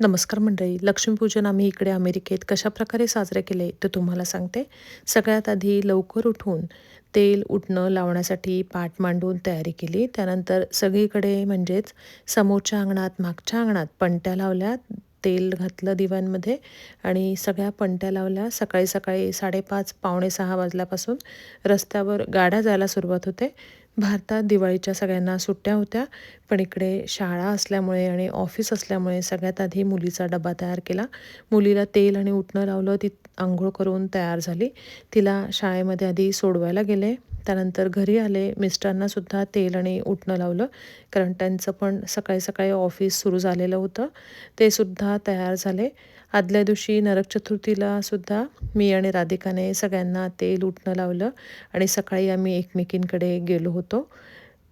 नमस्कार मंडळी लक्ष्मीपूजन आम्ही इकडे अमेरिकेत कशाप्रकारे साजरे केले ते तुम्हाला सांगते. सगळ्यात आधी लवकर उठून तेल उठणं लावण्यासाठी पाठ मांडून तयारी केली. त्यानंतर सगळीकडे म्हणजेच समोरच्या अंगणात मागच्या अंगणात पणत्या लावल्या तेल घातलं दिव्यांमध्ये आणि सगळ्या पणत्या लावल्या. सकाळी सकाळी साडेपाच पावणे सहा वाजल्यापासून रस्त्यावर गाड्या जायला सुरुवात होते. भारतात दिवाळीच्या सगळ्यांना सुट्ट्या होत्या पण इकडे शाळा असल्यामुळे आणि ऑफिस असल्यामुळे सगळ्यात आधी मुलीचा डबा तयार केला. मुलीला तेल आणि उठणं लावलं ती आंघोळ करून तयार झाली. तिला शाळेमध्ये आधी सोडवायला गेले. त्यानंतर घरी आले मिस्टरांनासुद्धा तेल आणि उठणं लावलं कारण त्यांचं पण सकाळी सकाळी ऑफिस सुरू झालेलं होतं. ते सुद्धा तयार झाले. आदल्या दिवशी नरक चतुर्थीला सुद्धा मी आणि राधिकाने सगळ्यांना तेल उठणं लावलं आणि सकाळी आम्ही एकमेकींकडे गेलो होतो.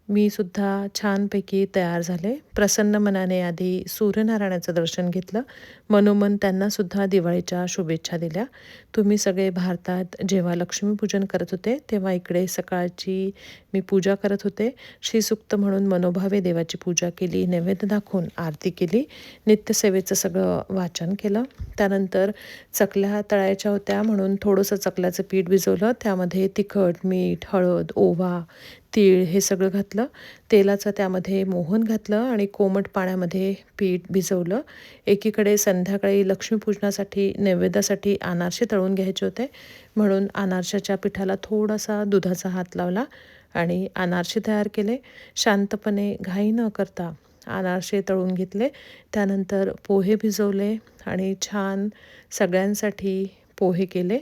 मी सुद्धा छानपैकी तयार झाले. प्रसन्न मनाने आधी सूर्यनारायणाचं दर्शन घेतलं. मनोमन त्यांनासुद्धा दिवाळीच्या शुभेच्छा दिल्या. तुम्ही सगळे भारतात जेव्हा लक्ष्मीपूजन करत होते तेव्हा इकडे सकाळची मी पूजा करत होते. श्रीसुक्त म्हणून मनोभावे देवाची पूजा केली नैवेद्य दाखवून आरती केली नित्यसेवेचं सगळं वाचन केलं. त्यानंतर चकल्या तळायच्या होत्या म्हणून थोडंसं चकल्याचं पीठ भिजवलं. त्यामध्ये तिखट मीठ हळद ओवा तीळ हे सगळं घातलं. तेलाचं त्यामध्ये मोहन घातलं आणि कोमट पाण्यामध्ये पीठ भिजवलं. एकीकडे संध्याकाळी लक्ष्मीपूजनासाठी नैवेद्यासाठी अनारसे तळून घ्यायचे होते. म्हणून अनारशाच्या पिठाला थोडासा दुधाचा हात लावला आणि अनारसे तयार केले. शांतपणे घाई न करता अनारसे तळून घेतले. त्यानंतर पोहे भिजवले आणि छान सगळ्यांसाठी पोहे केले.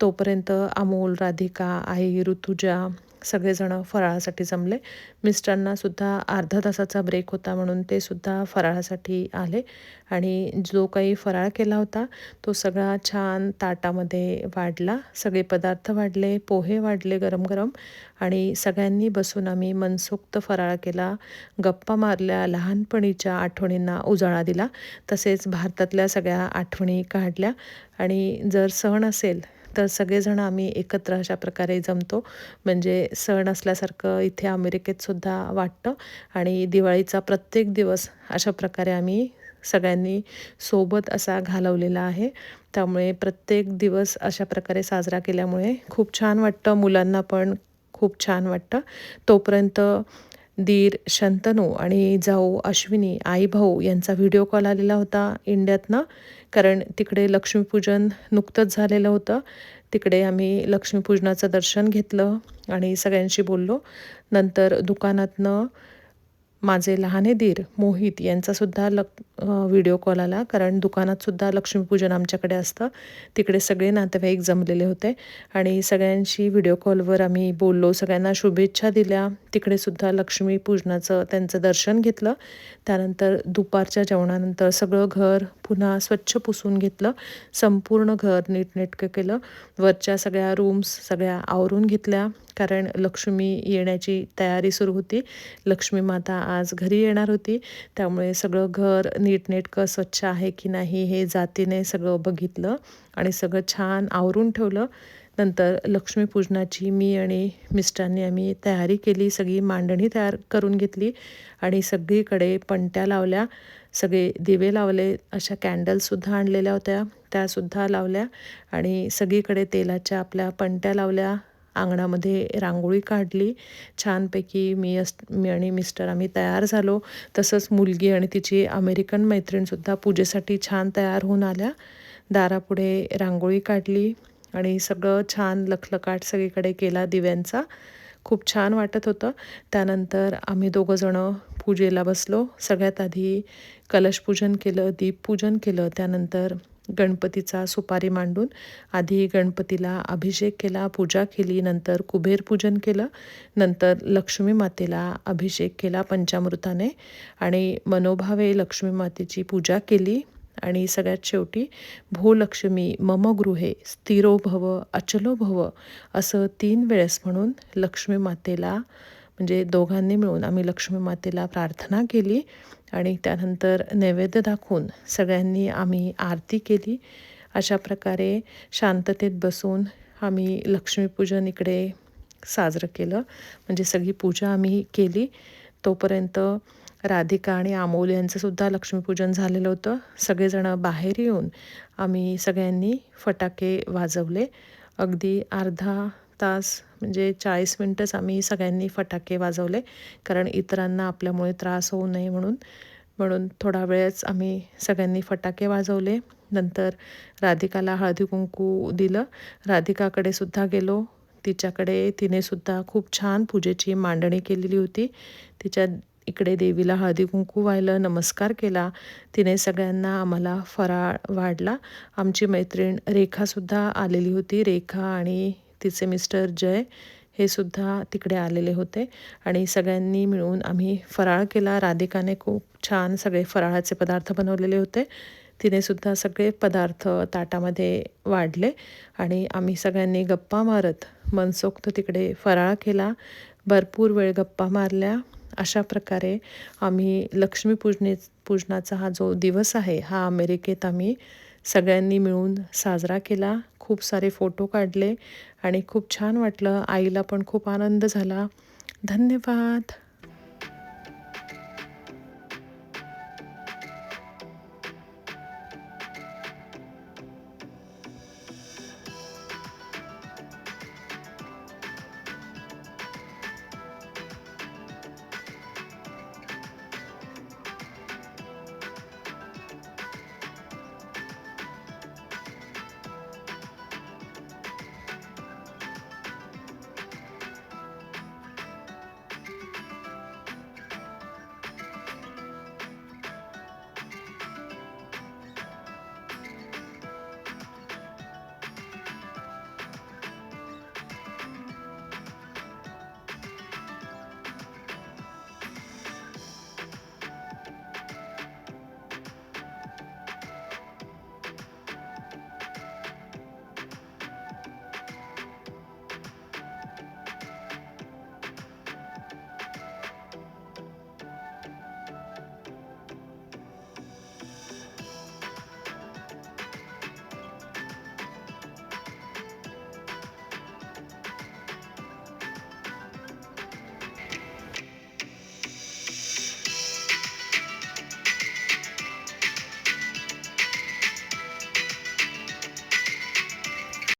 तोपर्यंत अमोल राधिका आई ऋतुजा सगळेजणं फराळासाठी जमले. मिस्टरांनासुद्धा अर्धा तासाचा ब्रेक होता म्हणून ते सुद्धा फराळासाठी आले. आणि जो काही फराळ केला होता तो सगळा छान ताटामध्ये वाढला. सगळे पदार्थ वाढले पोहे वाढले गरम गरम आणि सगळ्यांनी बसून आम्ही मनसोक्त फराळ केला. गप्पा मारल्या लहानपणीच्या आठवणींना उजाळा दिला. तसेच भारतातल्या सगळ्या आठवणी काढल्या. आणि जर सण असेल तर सगळेजण आम्ही एकत्र अशा प्रकारे जमतो. म्हणजे सण असल्यासारखं इथे अमेरिकेतसुद्धा वाटतं. आणि दिवाळीचा प्रत्येक दिवस अशा प्रकारे आम्ही सगळ्यांनी सोबत असा घालवलेला आहे. त्यामुळे प्रत्येक दिवस अशा प्रकारे साजरा केल्यामुळे खूप छान वाटतं. मुलांना पण खूप छान वाटतं. तोपर्यंत दीर शंतनू आणि जाऊ अश्विनी आई भाऊ यांचा व्हिडिओ कॉल आलेला होता इंडियातनं. कारण तिकडे लक्ष्मीपूजन नुकतंच झालेलं होतं. तिकडे आम्ही लक्ष्मीपूजनाचं दर्शन घेतलं आणि सगळ्यांशी बोललो. नंतर दुकानातनं माझे लहाने दीर मोहित यांचासुद्धा लक व्हिडिओ कॉल आला. कारण दुकानातसुद्धा लक्ष्मीपूजन आमच्याकडे असतं. तिकडे सगळे नातेवाईक जमलेले होते. आणि सगळ्यांशी व्हिडिओ कॉलवर आम्ही बोललो. सगळ्यांना शुभेच्छा दिल्या. तिकडेसुद्धा लक्ष्मीपूजनाचं त्यांचं दर्शन घेतलं. त्यानंतर दुपारच्या जेवणानंतर सगळं घर पुन्हा स्वच्छ पुसून घेतलं. संपूर्ण घर नीटनेटकं केलं. वरच्या सगळ्या रूम्स सगळ्या आवरून घेतल्या. कारण लक्ष्मी येण्याची तयारी सुरू होती. लक्ष्मी माता आज घरी येणार होती. त्यामुळे सगळं घर नीटनेटकं स्वच्छ आहे की नाही हे जातीने सगळं बघितलं आणि सगळं छान आवरून ठेवलं. नंतर लक्ष्मीपूजनाची मी आणि मिस्टरांनी आम्ही तयारी केली सगळी मांडणी तयार करून घेतली आणि सगळीकडे पणत्या लावल्या. सगळे दिवे लावले अशा कॅन्डल्ससुद्धा आणलेल्या होत्या त्यासुद्धा लावल्या आणि सगळीकडे तेलाच्या आपल्या पणत्या लावल्या. अंगणामध्ये रांगोळी काढली. छानपैकी मी अस मी आणि मिस्टर आम्ही तयार झालो. तसंच मुलगी आणि तिची अमेरिकन मैत्रीणसुद्धा पूजेसाठी छान तयार होऊन आल्या. दारापुढे रांगोळी काढली आणि सगळं छान लखलकाट सगळीकडे केला दिव्यांचा. खूप छान वाटत होतं. त्यानंतर आम्ही दोघंजणं पूजेला बसलो. सगळ्यात आधी कलशपूजन केलं दीपपूजन केलं. त्यानंतर गणपतीचा सुपारी मांडून आधी गणपतीला अभिषेक केला पूजा केली नंतर कुबेर पूजन केलं नंतर लक्ष्मी मातेला अभिषेक केला पंचामृताने आणि मनोभावे लक्ष्मी मातेची पूजा केली. आणि सगळ्यात शेवटी भूलक्ष्मी मम गृहे स्थिरो भव अचलो भव असं तीन वेळेस म्हणून लक्ष्मी मातेला म्हणजे दोघांनी मिळून आम्ही लक्ष्मी मातेला प्रार्थना केली आणि त्यानंतर नैवेद्य दाखवून सगळ्यांनी आम्ही आरती केली. अशा प्रकारे शांततेत बसून आम्ही लक्ष्मीपूजन इकडे साजरं केलं. म्हणजे सगळी पूजा आम्ही केली. तोपर्यंत राधिका आणि अमोल यांचंसुद्धा लक्ष्मीपूजन झालेलं होतं. सगळेजणं बाहेर येऊन आम्ही सगळ्यांनी फटाके वाजवले. अगदी अर्धा तास म्हणजे चाळीस मिनटंच आम्ही सगळ्यांनी फटाके वाजवले कारण इतरांना आपल्यामुळे त्रास होऊ नये म्हणून. म्हणून थोडा वेळच आम्ही सगळ्यांनी फटाके वाजवले. नंतर राधिकाला हळदी कुंकू दिलं. राधिकाकडे सुद्धा गेलो. तिच्याकडे तिनेसुद्धा खूप छान पूजेची मांडणी केलेली होती. तिच्या इकडे देवीला हळदी कुंकू व्हायलं नमस्कार केला. तिने सगळ्यांना आम्हाला फराळ वाढला. आमची मैत्रीण रेखासुद्धा आलेली होती. रेखा आणि तिचे मिस्टर जय हे सुद्धा तिकडे आलेले होते. आणि सगळ्यांनी मिळून आम्ही फराळ केला. राधिकाने खूप छान सगळे फराळाचे पदार्थ बनवलेले होते. तिनेसुद्धा सगळे पदार्थ ताटामध्ये वाढले आणि आम्ही सगळ्यांनी गप्पा मारत मनसोक्त तिकडे फराळ केला. भरपूर वेळ गप्पा मारल्या. अशा प्रकारे आम्ही लक्ष्मीपूजने पूजनाचा हा जो दिवस आहे हा अमेरिकेत आम्ही सगळ्यांनी मिळून साजरा केला. खूप सारे फोटो काढले आणि खूप छान वाटलं. आईला पण खूप आनंद झाला. धन्यवाद.